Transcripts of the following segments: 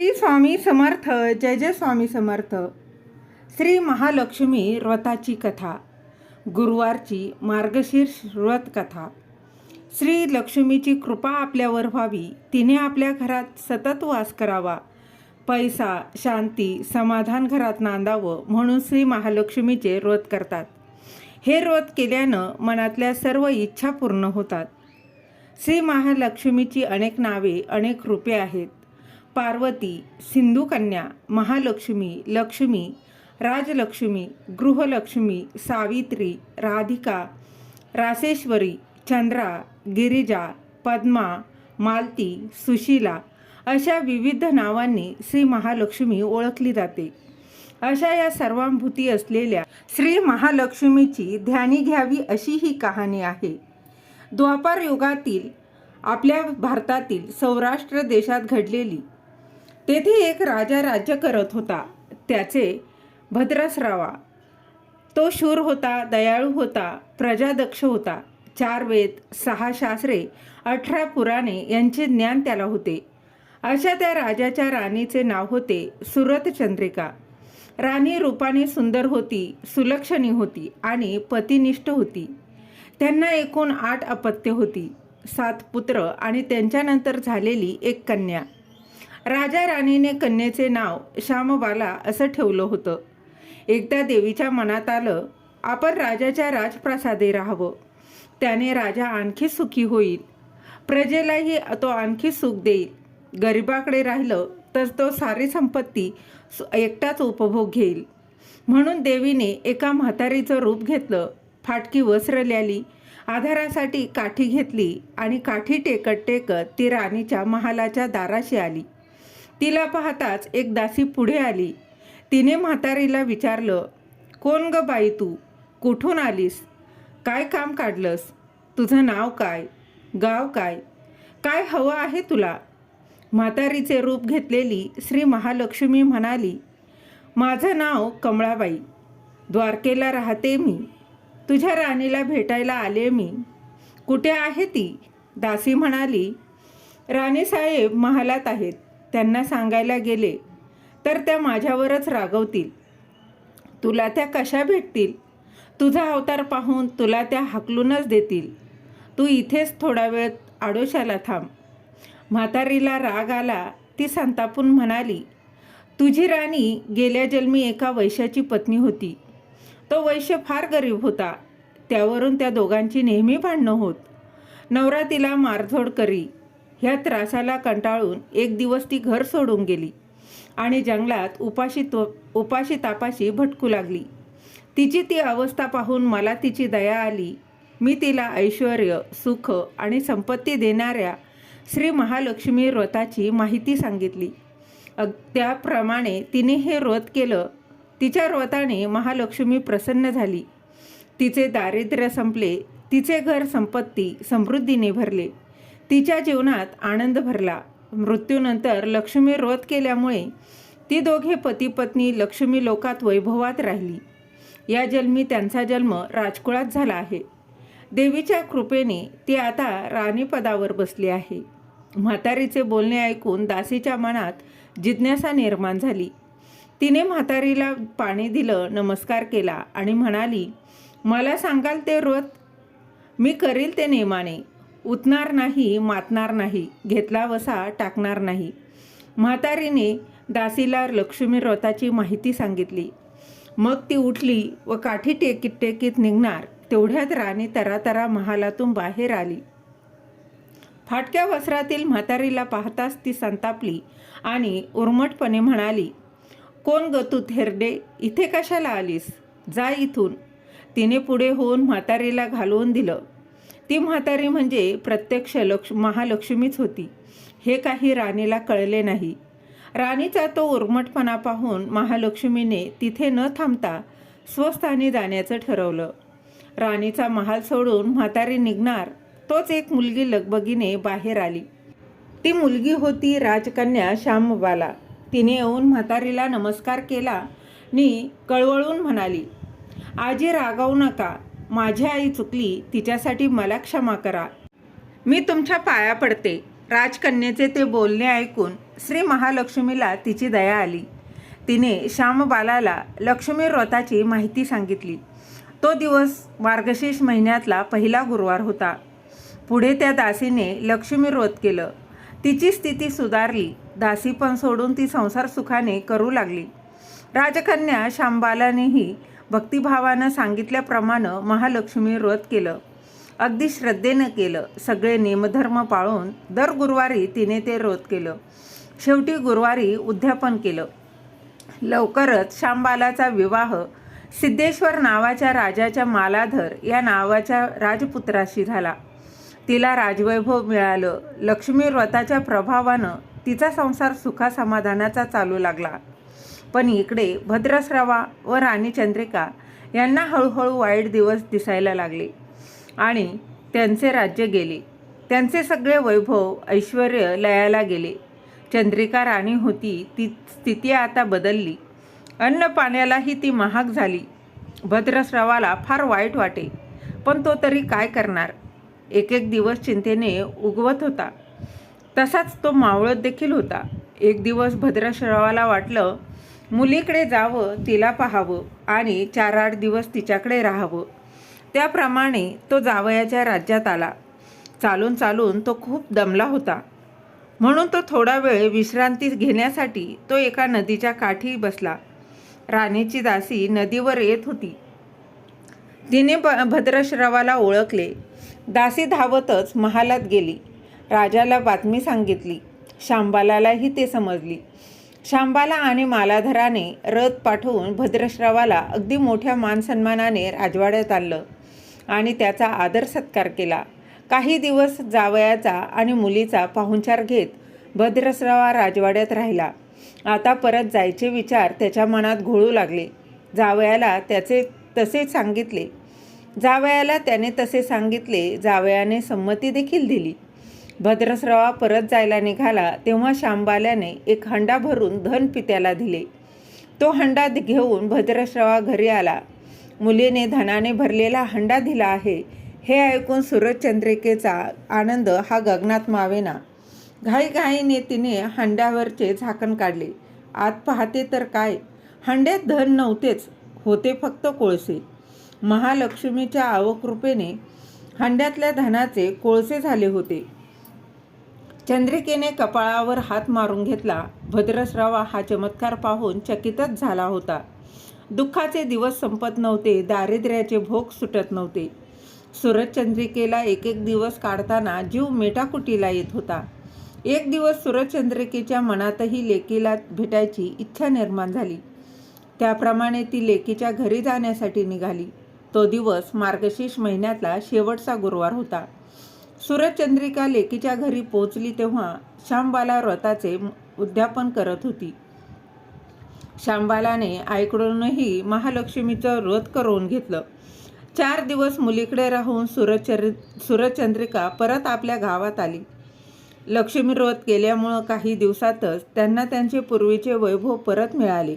श्री स्वामी समर्थ जय जय स्वामी समर्थ. श्री महालक्ष्मी व्रताची कथा गुरुवारची मार्गशीर्ष व्रत कथा. श्री लक्ष्मीची कृपा आपल्यावर व्हावी तिने आपल्या घरात सतत वास करावा. पैसा शांती समाधान घरात नांदावं म्हणून श्री महालक्ष्मीचे व्रत करतात. हे व्रत केल्यानं मनातल्या सर्व इच्छा पूर्ण होतात. श्री महालक्ष्मीची अनेक नावे अनेक रूपे आहेत. पार्वती सिंधुकन्या महालक्ष्मी लक्ष्मी राजलक्ष्मी गृहलक्ष्मी सावित्री राधिका रासेश्वरी चंद्रा गिरिजा पद्मा मालती सुशीला अशा विविध नावांनी श्री महालक्ष्मी ओळखली जाते. अशा या सर्वांभूती असलेल्या श्री महालक्ष्मीची ध्यानी घ्यावी अशी ही कहाणी आहे. द्वापार युगातील आपल्या भारतातील सौराष्ट्र देशात घडलेली तेथे एक राजा राज्य करत होता. त्याचे भद्रसरावा. तो शूर होता दयाळू होता प्रजादक्ष होता. चार वेद सहा शास्त्रे अठरा पुराणे यांचे ज्ञान त्याला होते. अशा त्या राजाच्या राणीचे नाव होते सुरत चंद्रिका राणी रूपाने सुंदर होती सुलक्षणी होती आणि पतिनिष्ठ होती. त्यांना एकूण आठ अपत्य होती. सात पुत्र आणि त्यांच्यानंतर झालेली एक कन्या. राजा राणीने कन्येचे नाव श्यामबाला असं ठेवलं होतं. एकदा देवीच्या मनात आलं आपण राजाच्या राजप्रासादे राहावं. त्याने राजा आणखी सुखी होईल. प्रजेलाही तो आणखी सुख देईल. गरिबाकडे राहिलं तर तो सारी संपत्ती सु- एकटाच उपभोग घेईल. म्हणून देवीने एका म्हातारीचं रूप घेतलं फाटकी वस्त्र ल्याली आधारासाठी काठी घेतली आणि काठी टेकत टेकत ती राणीच्या महालाच्या दाराशी आली. तिला पाहताच एक दासी पुढे आली. तिने म्हातारीला विचारलं कोण ग बाई तू? कुठून आलीस? काय काम काढलंस? तुझं नाव काय? गाव काय? काय हवं आहे तुला? म्हातारीचे रूप घेतलेली श्री महालक्ष्मी म्हणाली माझं नाव कमळाबाई. द्वारकेला राहते मी. तुझ्या राणीला भेटायला आले मी. कुठे आहे ती? दासी म्हणाली राणीसाहेब महालात आहेत. त्यांना सांगायला गेले तर त्या माझ्यावरच रागवतील. तुला त्या कशा भेटतील? तुझा अवतार पाहून तुला त्या हाकलूनच देतील. तू इथेच थोडा वेळ आडोशाला थांब. म्हातारीला राग आला ती संतापून म्हणाली तुझी राणी गेल्या जन्मी एका वैश्याची पत्नी होती. तो वैश्य फार गरीब होता. त्यावरून त्या दोघांची नेहमी भांडणं होत. नवरा तिला मारझोड करी ह्या त्रासाला कंटाळून एक दिवस ती घर सोडून गेली आणि जंगलात उपाशी तो उपाशी तापाशी भटकू लागली. तिची ती अवस्था पाहून मला तिची दया आली. मी तिला ऐश्वर सुख आणि संपत्ती देणाऱ्या श्री महालक्ष्मी व्रताची माहिती सांगितली. अग त्याप्रमाणे तिने हे व्रत केलं. तिच्या व्रताने महालक्ष्मी प्रसन्न झाली. तिचे दारिद्र्य संपले. तिचे घर संपत्ती समृद्धीने भरले. तिच्या जीवनात आनंद भरला. मृत्यूनंतर लक्ष्मी व्रत केल्यामुळे ती दोघे पती पत्नी लक्ष्मी लोकात वैभवात राहिली. या जन्मी त्यांचा जन्म राजकुळात झाला आहे. देवीच्या कृपेने ती आता राणीपदावर बसली आहे. म्हातारीचे बोलणे ऐकून दासीच्या मनात जिज्ञासा निर्माण झाली. तिने म्हातारीला पाणी दिलं नमस्कार केला आणि म्हणाली मला सांगाल ते व्रत मी करील ते नेमाने. उतणार नाही मातणार नाही घेतला वसा टाकणार नाही. म्हातारीने दासीला लक्ष्मी व्रताची माहिती सांगितली. मग ती उठली व काठी टेकीत टेकीत निघणार. तेवढ्यात राणी तरातरा महालातून बाहेर आली. फाटक्या वस्त्रातील म्हातारीला पाहताच ती संतापली आणि उर्मटपणे म्हणाली कोण ग तू थेरडे? इथे कशाला आलीस? जा इथून. तिने पुढे होऊन म्हातारीला घालवून दिलं. ती म्हातारी म्हणजे प्रत्यक्ष लक्ष महालक्ष्मीच होती. हे काही राणीला कळले नाही. राणीचा तो उर्मटपणा पाहून महालक्ष्मीने तिथे न थांबता स्वस्थानी जाण्याचं ठरवलं. राणीचा महाल सोडून म्हातारी निघणार तोच एक मुलगी लगबगीने बाहेर आली. ती मुलगी होती राजकन्या श्यामबाला. तिने येऊन म्हातारीला नमस्कार केला नी कळवळून म्हणाली आजी रागावू नका माझी आई चुकली तिच्यासाठी मला क्षमा करा. मी तुमच्या पाया पडते. राजकन्येचे ते बोलणे ऐकून श्री महालक्ष्मीला तिची दया आली. तिने श्यामबालाला लक्ष्मी व्रताची माहिती सांगितली. तो दिवस मार्गशीर्ष महिन्यातला पहिला गुरुवार होता. पुढे त्या दासीने लक्ष्मी व्रत केलं. तिची स्थिती सुधारली. दासी पण सोडून ती संसार सुखाने करू लागली. राजकन्या श्यामबालानेही भक्तिभावानं सांगितल्याप्रमाणे महालक्ष्मी व्रत केलं. अगदी श्रद्धेनं केलं. सगळे नियमधर्म पाळून दर गुरुवारी तिने ते व्रत केलं. शेवटी गुरुवारी उद्यापन केलं. लवकरच शांबालाचा विवाह सिद्धेश्वर नावाच्या राजाच्या मालाधर या नावाच्या राजपुत्राशी झाला. तिला राजवैभव मिळालं. लक्ष्मी व्रताच्या प्रभावानं तिचा संसार सुखासमाधानाचा चालू लागला. पण इकडे भद्रस्रावा व राणी चंद्रिका यांना हळूहळू वाईट दिवस दिसायला लागले. आणि त्यांचे राज्य गेले. त्यांचे सगळे वैभव ऐश्वर लयाला गेले. चंद्रिका राणी होती ती स्थिती आता बदलली. अन्न पाण्यालाही ती महाग झाली. भद्रस्रावाला फार वाईट वाटे. पण तो तरी काय करणार? एक एक दिवस चिंतेने उगवत होता. तसाच तो मावळत देखील होता. एक दिवस भद्रश्रावाला वाटलं मुलीकडे जावं तिला पाहावं आणि चार आठ दिवस तिच्याकडे राहावं. त्याप्रमाणे तो जावयाच्या राज्यात आला. चालून चालून तो खूप दमला होता. म्हणून तो थोडा वेळ विश्रांती घेण्यासाठी तो एका नदीच्या काठी बसला. राणीची दासी नदीवर येत होती. तिने ब भद्रश्रवाला ओळखले. दासी धावतच महालात गेली. राजाला बातमी सांगितली. शांबालालाही ते समजली. शांबाला आणि मालाधराने रथ पाठवून भद्रश्रवाला अगदी मोठ्या मानसन्मानाने राजवाड्यात आणलं आणि त्याचा आदर सत्कार केला. काही दिवस जावयाचा आणि मुलीचा पाहुणचार घेत भद्रश्रवा राजवाड्यात राहिला. आता परत जायचे विचार त्याच्या मनात घोळू लागले. जावयाला त्याचे तसे सांगितले. जावयाला त्याने तसे सांगितले जावयाने संमती देखील दिली. भद्रस्रावा परत जायला निघाला तेव्हा शांबाल्याने एक हंडा भरून धन पित्याला दिले. तो हंडा घेऊन भद्रश्रवा घरी आला. मुलीने धनाने भरलेला हंडा दिला आहे. हे ऐकून सूरजचंद्रिकेचा आनंद हा गगनात मावेना. घाईघाईने तिने हंड्यावरचे झाकण काढले. आत पाहते तर काय? हंड्यात धन नव्हतेच होते फक्त कोळसे. महालक्ष्मीच्या आवकृपेने हंड्यातल्या धनाचे कोळसे झाले होते. चंद्रिकेने कपाळावर हात मारून घेतला. भद्रश्रावा हा चमत्कार पाहून चकितच झाला होता. दुःखाचे दिवस संपत नव्हते दारिद्र्याचे भोग सुटत नव्हते. सूरजचंद्रिकेला एक एक दिवस काढताना जीव मेटाकुटीला येत होता. एक दिवस सूरजचंद्रिकेच्या मनातही लेकीला भेटायची इच्छा निर्माण झाली. त्याप्रमाणे ती लेकीच्या घरी जाण्यासाठी निघाली. तो दिवस मार्गशीर्ष महिन्यातला शेवटचा गुरुवार होता. सूरजचंद्रिका लेकीच्या घरी पोचली तेव्हा श्यामबाला व्रताचे उद्यापन करत होती. श्यामबालाने आईकडूनही महालक्ष्मीचं व्रत करून घेतलं. चार दिवस मुलीकडे राहून सूरजचर सूरजचंद्रिका परत आपल्या गावात आली. लक्ष्मी व्रत केल्यामुळं काही दिवसातच त्यांना त्यांचे पूर्वीचे वैभव परत मिळाले.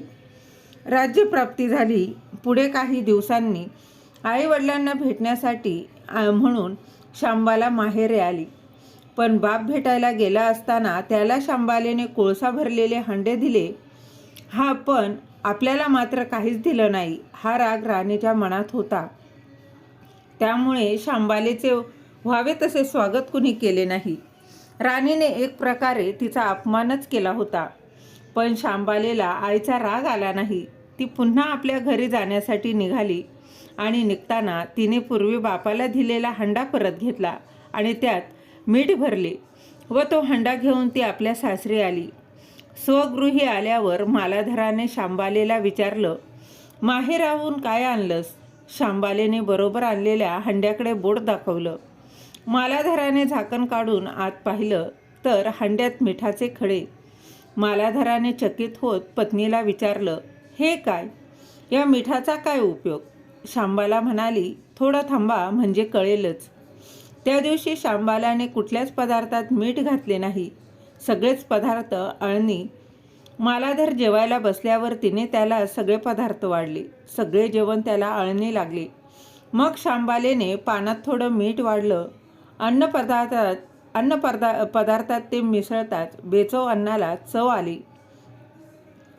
राज्यप्राप्ती झाली. पुढे काही दिवसांनी आईवडिलांना भेटण्यासाठी म्हणून शांबाला माहेरे आली. पण बाप भेटायला गेला असताना त्याला शांबालेने कोळसा भरलेले हंडे दिले. हा पण आपल्याला मात्र काहीच दिलं नाही हा राग राणीच्या मनात होता. त्यामुळे शांबालेचे व्हावे तसे स्वागत कुणी केले नाही. राणीने एक प्रकारे तिचा अपमानच केला होता. पण शांबालेला आईचा राग आला नाही. ती पुन्हा आपल्या घरी जाण्यासाठी निघाली. आणि निघताना तिने पूर्वी बापाला दिलेला हंडा परत घेतला आणि त्यात मीठ भरले व तो हंडा घेऊन ती आपल्या सासरी आली. स्वगृही आल्यावर मालाधराने शांबालेला विचारलं माहेराहून काय आणलंस? शांबालेने बरोबर आणलेल्या हंड्याकडे बोट दाखवलं. मालाधराने झाकण काढून आत पाहिलं तर हंड्यात मिठाचे खडे. मालाधराने चकित होत पत्नीला विचारलं हे काय? या मिठाचा काय उपयोग? शांबाला म्हणाली थोडं थांबा म्हणजे कळेलच. त्या दिवशी शांबालाने कुठल्याच पदार्थात मीठ घातले नाही. सगळेच पदार्थ अळणी मालाधर जेवायला बसल्यावर तिने त्याला सगळे पदार्थ वाढले. सगळे जेवण त्याला अळणी लागले. मग शांबालेने पानात थोडं मीठ वाढलं. अन्नपदार्थात अन्न पदा पदार्थात ते मिसळताच बेचव अन्नाला चव आली.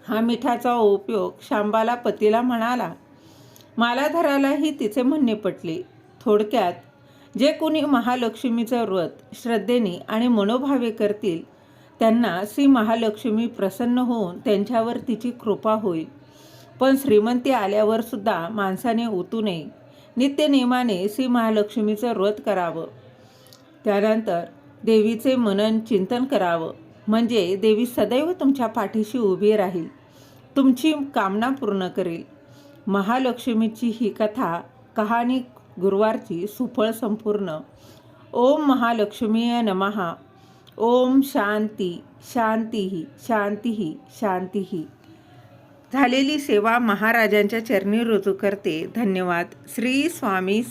हा मिठाचा उपयोग शांबाला पतीला म्हणाला मालाधरालाही तिचे म्हणणे पटले. थोडक्यात जे कोणी महालक्ष्मीचं व्रत श्रद्धेने आणि मनोभावे करतील त्यांना श्री महालक्ष्मी प्रसन्न होऊन त्यांच्यावर तिची कृपा होईल. पण श्रीमंती आल्यावर सुद्धा माणसाने ओतू नये. नित्यनियमाने श्री महालक्ष्मीचं व्रत करावं. त्यानंतर देवीचे मनन चिंतन करावं. म्हणजे देवी सदैव तुमच्या पाठीशी उभी राहील. तुमची कामना पूर्ण करेल. महालक्ष्मीची ही कथा कहाणी गुरुवारची सुफळ संपूर्ण. ओम महालक्ष्मीय नमहा ओम शांती शांती शांती शांती. झालेली सेवा महाराजांच्या चरणी रुजू करते. धन्यवाद. श्री स्वामी